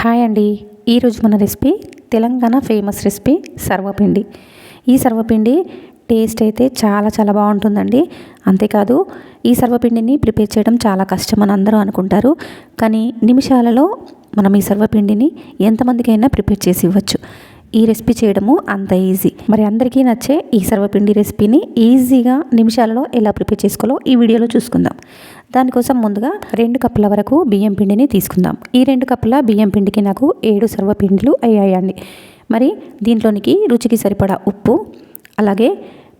Hi అండి. ఈరోజు మన recipe Telangana famous recipe sarvapindi. ఈ సర్వపిండి టేస్ట్ అయితే చాలా చాలా బాగుంటుందండి. అంతేకాదు ఈ సర్వపిండిని ప్రిపేర్ చేయడం చాలా కష్టం అని అందరూ అనుకుంటారు. కానీ నిమిషాలలో మనం ఈ సర్వపిండిని ఎంతమందికైనా ప్రిపేర్ చేసి ఇవ్వచ్చు. ఈ రెసిపీ చేయడము అంత ఈజీ. మరి అందరికీ నచ్చే ఈ సర్వపిండి రెసిపీని ఈజీగా నిమిషాలలో ఎలా ప్రిపేర్ చేసుకోవాలో ఈ వీడియోలో చూసుకుందాం. దానికోసం ముందుగా రెండు కప్పుల వరకు బియ్యం పిండిని తీసుకుందాం. ఈ రెండు కప్పుల బియ్యం పిండికి నాకు ఏడు సర్వపిండిలు అయ్యాయండి. మరి దీంట్లోనికి రుచికి సరిపడా ఉప్పు అలాగే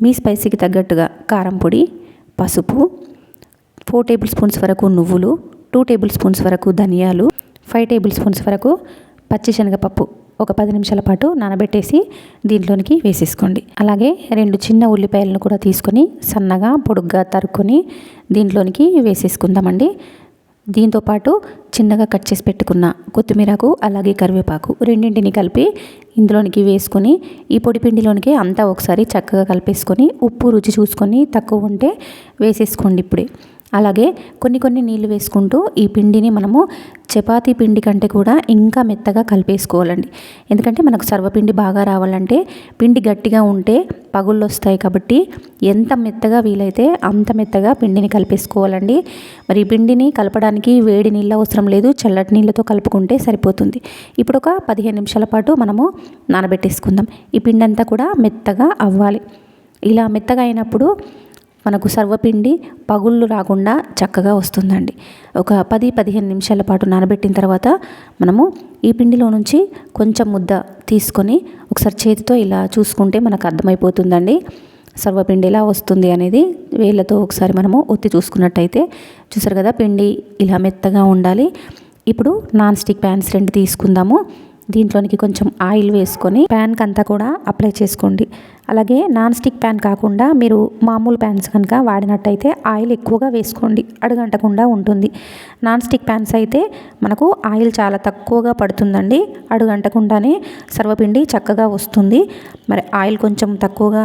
మీ స్పైసీకి తగ్గట్టుగా కారం పొడి పసుపు ఫోర్ టేబుల్ స్పూన్స్ వరకు నువ్వులు టూ టేబుల్ స్పూన్స్ వరకు ధనియాలు ఫైవ్ టేబుల్ స్పూన్స్ వరకు పచ్చిశనగపప్పు ఒక పది నిమిషాల పాటు నానబెట్టేసి దీంట్లోనికి వేసేసుకోండి. అలాగే రెండు చిన్న ఉల్లిపాయలను కూడా తీసుకొని సన్నగా పొడుగ్గా తరుక్కొని దీంట్లోనికి వేసేసుకుందామండి. దీంతోపాటు చిన్నగా కట్ చేసి పెట్టుకున్న కొత్తిమీరకు అలాగే కరివేపాకు రెండింటిని కలిపి ఇందులోనికి వేసుకొని ఈ పొడి పిండిలోనికి అంతా ఒకసారి చక్కగా కలిపేసుకొని ఉప్పు రుచి చూసుకొని తక్కువ ఉంటే వేసేసుకోండి ఇప్పుడే. అలాగే కొన్ని కొన్ని నీళ్ళు వేసుకుంటూ ఈ పిండిని మనము చపాతీ పిండి కంటే కూడా ఇంకా మెత్తగా కలిపేసుకోవాలండి. ఎందుకంటే మనకు సర్వపిండి బాగా రావాలంటే పిండి గట్టిగా ఉంటే పగుళ్ళు వస్తాయి కాబట్టి ఎంత మెత్తగా వీలైతే అంత మెత్తగా పిండిని కలిపేసుకోవాలండి. మరి ఈ పిండిని కలపడానికి వేడి నీళ్ళు అవసరం లేదు చల్లటి నీళ్ళతో కలుపుకుంటే సరిపోతుంది. ఇప్పుడు ఒక పదిహేను నిమిషాల పాటు మనము నానబెట్టేసుకుందాం. ఈ పిండి అంతా కూడా మెత్తగా అవ్వాలి. ఇలా మెత్తగా అయినప్పుడు మనకు సర్వపిండి పగుళ్ళు రాకుండా చక్కగా వస్తుందండి. ఒక పది పదిహేను నిమిషాల పాటు నానబెట్టిన తర్వాత మనము ఈ పిండిలో నుంచి కొంచెం ముద్ద తీసుకొని ఒకసారి చేతితో ఇలా చూసుకుంటే మనకు అర్థమైపోతుందండి. సర్వపిండి ఎలా వస్తుంది అనేది వేళ్ళతో ఒకసారి మనము ఒత్తి చూసుకున్నట్టయితే చూసారు కదా పిండి ఇలా మెత్తగా ఉండాలి. ఇప్పుడు నాన్ స్టిక్ ప్యాన్స్ రెండు తీసుకుందాము. దీంట్లోనికి కొంచెం ఆయిల్ వేసుకొని ప్యాన్కి అంతా కూడా అప్లై చేసుకోండి. అలాగే నాన్ స్టిక్ ప్యాన్ కాకుండా మీరు మామూలు ప్యాన్స్ కనుక వాడినట్టయితే ఆయిల్ ఎక్కువగా వేసుకోండి. అడుగంటకుండా ఉంటుంది. నాన్ స్టిక్ ప్యాన్స్ అయితే మనకు ఆయిల్ చాలా తక్కువగా పడుతుందండి. అడుగంటకుండానే సర్వపిండి చక్కగా వస్తుంది. మరి ఆయిల్ కొంచెం తక్కువగా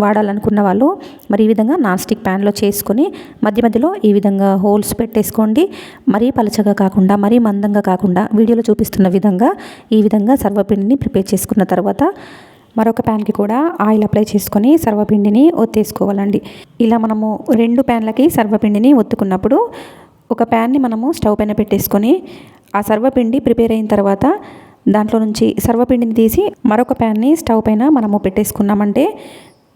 వాడాలనుకున్న వాళ్ళు మరి ఈ విధంగా నాన్ స్టిక్ ప్యాన్లో చేసుకొని మధ్య మధ్యలో ఈ విధంగా హోల్స్ పెట్టేసుకోండి. మరీ పలచగా కాకుండా మరీ మందంగా కాకుండా వీడియోలో చూపిస్తున్న విధంగా ఈ విధంగా సర్వపిండిని ప్రిపేర్ చేసుకున్న తర్వాత మరొక ప్యాన్కి కూడా ఆయిల్ అప్లై చేసుకొని సర్వపిండిని ఒత్తేసుకోవాలండి. ఇలా మనము రెండు ప్యాన్లకి సర్వపిండిని ఒత్తుకున్నప్పుడు ఒక ప్యాన్ని మనము స్టవ్ పైన పెట్టేసుకొని ఆ సర్వపిండి ప్రిపేర్ అయిన తర్వాత దాంట్లో నుంచి సర్వపిండిని తీసి మరొక ప్యాన్ని స్టవ్ పైన మనము పెట్టేసుకున్నామంటే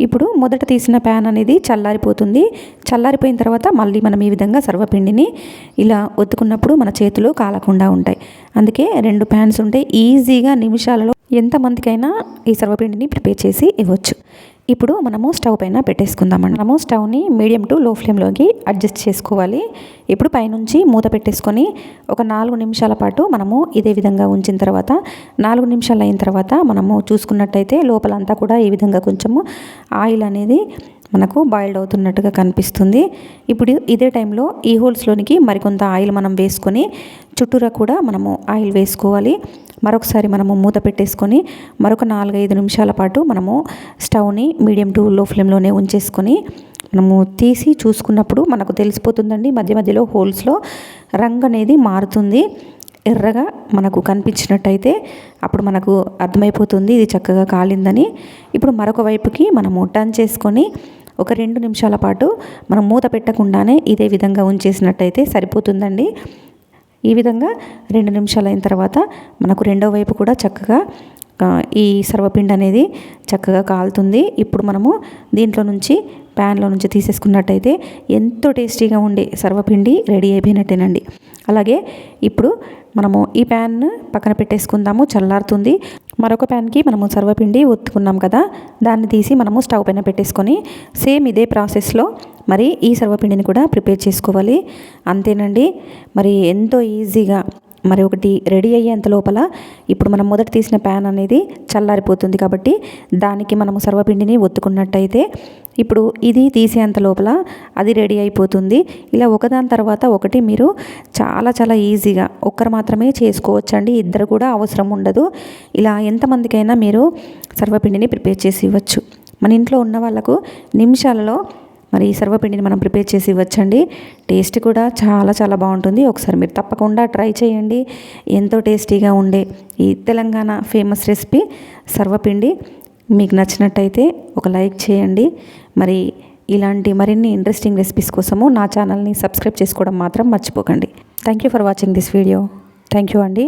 ఇప్పుడు మొదట తీసిన ప్యాన్ అనేది చల్లారిపోతుంది. చల్లారిపోయిన తర్వాత మళ్ళీ మనం ఈ విధంగా సర్వపిండిని ఇలా ఒత్తుకున్నప్పుడు మన చేతులు కాలకుండా ఉంటాయి. అందుకే రెండు ప్యాన్స్ ఉంటే ఈజీగా నిమిషాలలో ఎంతమందికైనా ఈ సర్వపిండిని ప్రిపేర్ చేసి ఇవ్వచ్చు. ఇప్పుడు మనము స్టవ్ పైన పెట్టేసుకుందాం మనము స్టవ్ని మీడియం టు లో ఫ్లేమ్లోకి అడ్జస్ట్ చేసుకోవాలి. ఇప్పుడు పైనుంచి మూత పెట్టేసుకొని ఒక నాలుగు నిమిషాల పాటు మనము ఇదే విధంగా ఉంచిన తర్వాత నాలుగు నిమిషాలు అయిన తర్వాత మనము చూసుకున్నట్టయితే లోపలంతా కూడా ఈ విధంగా కొంచెము ఆయిల్ అనేది మనకు బాయిల్డ్ అవుతున్నట్టుగా కనిపిస్తుంది. ఇప్పుడు ఇదే టైంలో ఈ హోల్స్లోనికి మరికొంత ఆయిల్ మనం వేసుకొని చుట్టూరా కూడా మనము ఆయిల్ వేసుకోవాలి. మరొకసారి మనము మూత పెట్టేసుకొని మరొక నాలుగైదు నిమిషాల పాటు మనము స్టవ్ని మీడియం టు లో ఫ్లేమ్లోనే ఉంచేసుకొని మనము తీసి చూసుకున్నప్పుడు మనకు తెలిసిపోతుందండి మధ్య మధ్యలో హోల్స్లో రంగు అనేది మారుతుంది. ఎర్రగా మనకు కనిపించినట్టయితే అప్పుడు మనకు అర్థమైపోతుంది ఇది చక్కగా కాలిందని. ఇప్పుడు మరొక వైపుకి మనము టర్న్ చేసుకొని ఒక రెండు నిమిషాల పాటు మనం మూత పెట్టకుండానే ఇదే విధంగా ఉంచేసినట్టయితే సరిపోతుందండి. ఈ విధంగా రెండు నిమిషాలు అయిన తర్వాత మనకు రెండో వైపు కూడా చక్కగా ఈ సర్వపిండి అనేది చక్కగా కాలుతుంది. ఇప్పుడు మనము దీంట్లో నుంచి ప్యాన్లో నుంచి తీసేసుకున్నట్టయితే ఎంతో టేస్టీగా ఉండే సర్వపిండి రెడీ అయిపోయినట్టేనండి. అలాగే ఇప్పుడు మనము ఈ ప్యాన్ పక్కన పెట్టేసుకుందాము చల్లారుతుంది. మరొక ప్యాన్కి మనము సర్వపిండి ఒత్తుకున్నాం కదా దాన్ని తీసి మనము స్టవ్ పైన పెట్టేసుకొని సేమ్ ఇదే ప్రాసెస్లో మరి ఈ సర్వపిండిని కూడా ప్రిపేర్ చేసుకోవాలి. అంతేనండి. మరి ఎంతో ఈజీగా మరి ఒకటి రెడీ అయ్యేంత లోపల ఇప్పుడు మనం మొదట తీసిన ప్యాన్ అనేది చల్లారిపోతుంది కాబట్టి దానికి మనము సర్వపిండిని ఒత్తుకున్నట్టయితే ఇప్పుడు ఇది తీసేంత లోపల అది రెడీ అయిపోతుంది. ఇలా ఒకదాని తర్వాత ఒకటి మీరు చాలా చాలా ఈజీగా ఒక్కరు మాత్రమే చేసుకోవచ్చండి. ఇద్దరు కూడా అవసరం ఉండదు. ఇలా ఎంతమందికైనా మీరు సర్వపిండిని ప్రిపేర్ చేసి ఇవ్వచ్చు. మన ఇంట్లో ఉన్న వాళ్ళకు నిమిషాలలో మరి ఈ సర్వపిండిని మనం ప్రిపేర్ చేసి ఇవ్వచ్చండి. టేస్ట్ కూడా చాలా చాలా బాగుంటుంది. ఒకసారి మీరు తప్పకుండా ట్రై చేయండి. ఎంతో టేస్టీగా ఉండే ఈ తెలంగాణ ఫేమస్ రెసిపీ సర్వపిండి. మీకు నచ్చినట్టయితే ఒక లైక్ చేయండి. మరి ఇలాంటి మరిన్ని ఇంట్రెస్టింగ్ రెసిపీస్ కోసము నా ఛానల్ని సబ్స్క్రైబ్ చేసుకోవడం మాత్రం మర్చిపోకండి. Thank you for watching this video thank you అండి.